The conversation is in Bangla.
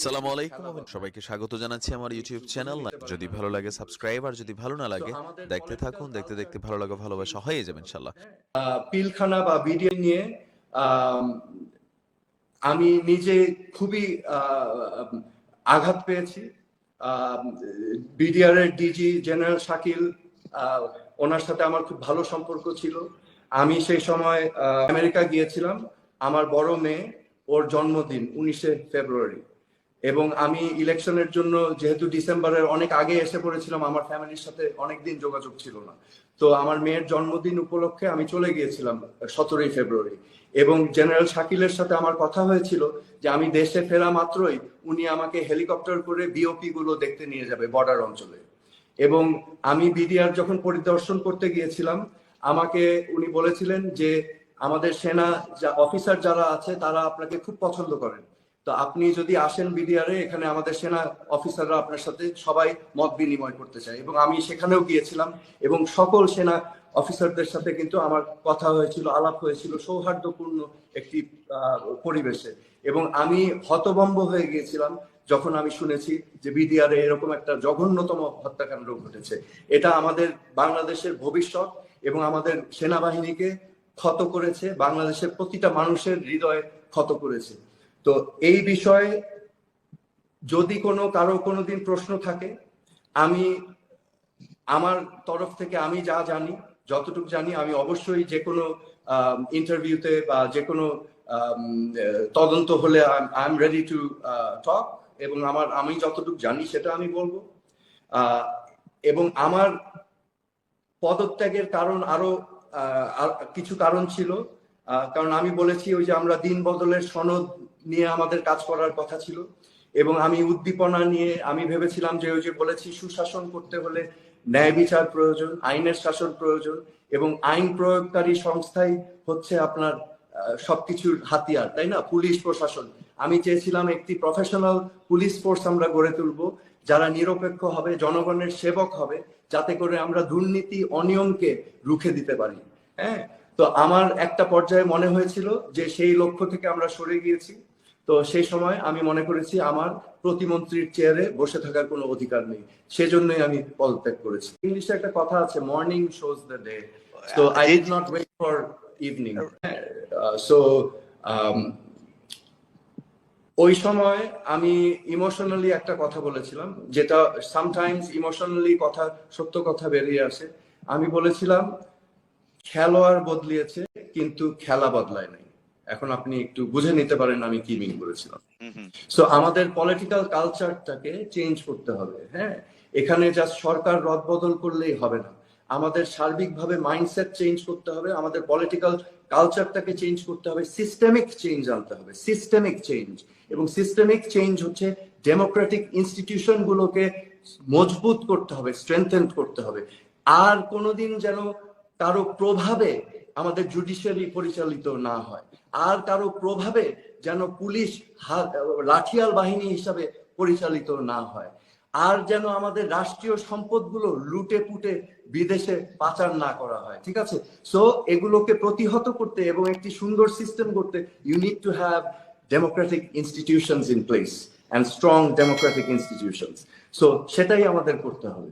আসসালামু আলাইকুম। সবাইকে স্বাগত জানাচ্ছি আমার ইউটিউব চ্যানেল যদি ভালো লাগে সাবস্ক্রাইব আর যদি ভালো না লাগে দেখতে থাকুন দেখতে দেখতে ভালো লাগা ভালোবাসা হয়ে যাবে আহ, পিলখানা বা বিডিএ নিয়ে আম, নিজে খুবই আঘাত পেয়েছি। বিডিআর এর ডিজি জেনারেল শাকিল ওনার সাথে আমার খুব ভালো সম্পর্ক ছিল। আমি সেই সময় আমেরিকা গিয়েছিলাম। আমার বড় মেয়ে ওর জন্মদিন উনিশে ফেব্রুয়ারি। এবং আমি ইলেকশনের জন্য যেহেতু ডিসেম্বরের অনেক আগে এসে পড়েছিলাম, আমার ফ্যামিলির সাথে অনেক দিন যোগাযোগ ছিল না। তো আমার মেয়ের জন্মদিন উপলক্ষে আমি চলে গিয়েছিলাম সতেরোই ফেব্রুয়ারি এবং জেনারেল শাকিলের সাথে আমার কথা হয়েছিল যে আমি দেশে ফেরা মাত্রই উনি আমাকে হেলিকপ্টার করে বিওপি গুলো দেখতে নিয়ে যাবে বর্ডার অঞ্চলে। এবং আমি বিডিআর যখন পরিদর্শন করতে গিয়েছিলাম, আমাকে উনি বলেছিলেন যে আমাদের সেনা অফিসার যারা আছে তারা আপনাকে খুব পছন্দ করেন। তো আপনি যদি আসেন বিডিআরে, এখানে আমাদের সেনা অফিসাররা আপনার সাথে সবাই মত বিনিময় করতে চায়। এবং আমি সেখানেও গিয়েছিলাম এবং সকল সেনা অফিসারদের সাথে কিন্তু আমার কথা হয়েছিল, আলাপ হয়েছিল, সৌহার্দ্যপূর্ণ একটি পরিবেশে। এবং আমি হতভম্ব হয়ে গিয়েছিলাম যখন আমি শুনেছি যে বিডিআর এরকম একটা জঘন্যতম হত্যাকাণ্ড ঘটেছে। এটা আমাদের বাংলাদেশের ভবিষ্যৎ এবং আমাদের সেনাবাহিনীকে ক্ষত করেছে, বাংলাদেশের প্রতিটা মানুষের হৃদয়ে ক্ষত করেছে। তো এই বিষয়ে যদি কোনো কারও কোনো দিন প্রশ্ন থাকে, আমি আমার তরফ থেকে আমি যা জানি, যতটুকু জানি, আমি অবশ্যই যে কোনো ইন্টারভিউতে বা যে কোনো তদন্ত হলে I am ready to talk এবং আমার, আমি যতটুকু জানি সেটা আমি বলব। এবং আমার পদত্যাগের কারণ আরও কিছু কারণ ছিল। কারণ আমি বলেছি ওই যে আমরা দিন বদলের সনদ নিয়ে আমাদের কাজ করার কথা ছিল। এবং আমি উদ্দীপনা নিয়ে আমি ভেবেছিলাম যে ওই যে বলেছি, সুশাসন করতে হলে ন্যায় বিচার প্রয়োজন, আইনের শাসন প্রয়োজন এবং আইন প্রয়োগকারী সংস্থাই হচ্ছে আপনার সবকিছুর হাতিয়ার, তাই না? পুলিশ প্রশাসন। আমি চেয়েছিলাম একটি প্রফেশনাল পুলিশ ফোর্স আমরা গড়ে তুলবো, যারা নিরপেক্ষ হবে, জনগণের সেবক হবে, যাতে করে আমরা দুর্নীতি, অনিয়মকে রুখে দিতে পারি। হ্যাঁ? তো আমার একটা পর্যায়ে মনে হয়েছিল যে সেই লক্ষ্য থেকে আমরা সরে গিয়েছি। তো সেই সময় আমি মনে করেছি আমার প্রতিমন্ত্রীর চেয়ারে বসে থাকার কোনো অধিকার নেই। সেজন্যই আমি পদত্যাগ করেছি। ইংলিশে একটা কথা আছে মর্নিং শোজ দ্য ডে তো I did not wait for evening so ওই সময় আমি ইমোশনালি একটা কথা বলেছিলাম, যেটা সামটাইমস ইমোশনালি কথা, সত্য কথা বেরিয়ে আসে। আমি বলেছিলাম, খেলোয়াড় বদলিয়েছে, কিন্তু খেলা বদলায় নাই। এখন আপনি একটু বুঝে নিতে পারেন আমি কি মিন করেছিলাম। সো আমাদের পলিটিক্যাল কালচারটাকে চেঞ্জ করতে হবে হ্যাঁ? এখানে জাস্ট সরকার রদবদল করলেই হবে না। আমাদের সার্বিকভাবে মাইন্ডসেট চেঞ্জ করতে হবে আমাদের পলিটিক্যাল কালচারটাকে চেঞ্জ করতে হবে সিস্টেমিক চেঞ্জ আনতে হবে সিস্টেমিক চেঞ্জ এবং সিস্টেমিক চেঞ্জ হচ্ছে ডেমোক্রেটিক ইনস্টিটিউশন গুলোকে মজবুত করতে হবে স্ট্রেংথেন করতে হবে। আর কোনোদিন যেন কারও প্রভাবে আমাদের জুডিশিয়ারি পরিচালিত না হয়। আর কারও প্রভাবে যেন পুলিশ লাঠিয়াল বাহিনী হিসাবে পরিচালিত না হয়। আর যেন আমাদের রাষ্ট্রীয় সম্পদগুলো লুটে পুটে বিদেশে পাচার না করা হয়, ঠিক আছে? সো এগুলোকে প্রতিহত করতে এবং একটি সুন্দর সিস্টেম করতে you need to have democratic institutions in place and strong democratic institutions so সেটাই আমাদের করতে হবে।